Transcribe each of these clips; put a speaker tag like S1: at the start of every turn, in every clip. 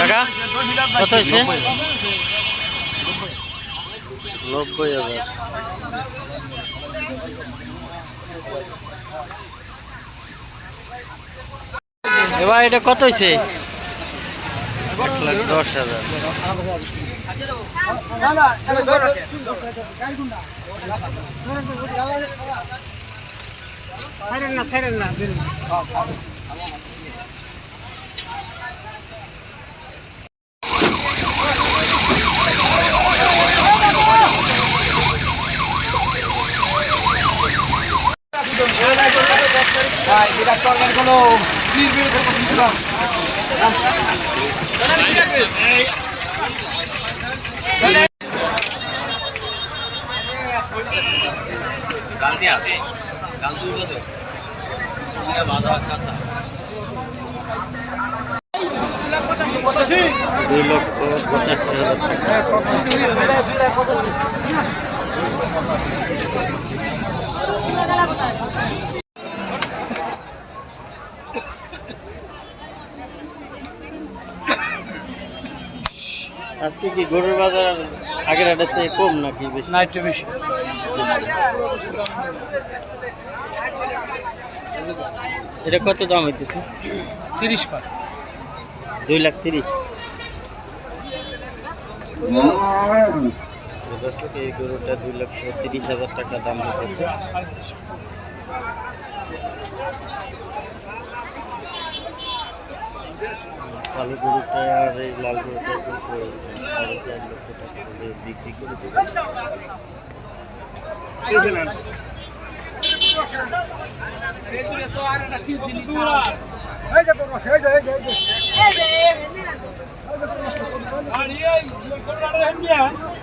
S1: টাকা? কত হয়েছে? নব্বই হাজার। এবার এটা কত হয়েছে? এক লাখ দশ হাজার।
S2: সাইরেন না সাইরেন না দিন
S1: দুই লক্ষ পঁচাশি হাজার আজকে কি গরুর বাজার আগের হাটের চেয়ে কম নাকি বেশি?
S2: না একটু বেশি।
S1: এটা কত দাম হইতেছে?
S2: তিরিশ কর।
S1: দুই লাখ তিরিশ। এই গরুটা দুই লক্ষ তিরিশ হাজার টাকা দাম হইতেছে। কালো গরুটা আর এই লাল গরুটা সাড়ে চার লক্ষ টাকা করে বিক্রি করে দেবে।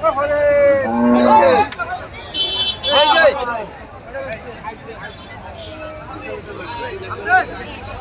S2: এই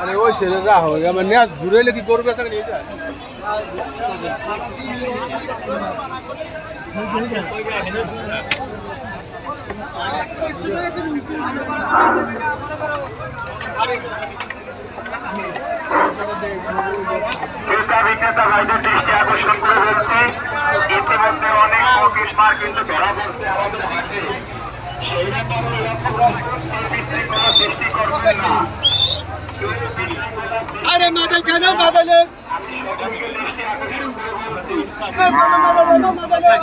S3: আরে ওই ছেলে রাহো আমার ন্যাস ঘুরাইলে কি করবে তখন এটা
S4: ক্রেতা বিক্রেতা ভাইদের দৃষ্টি আকর্ষণ করে বলছি সৃষ্টি করবেন না।
S2: কেন
S4: বাদালেন কেন বাদালেন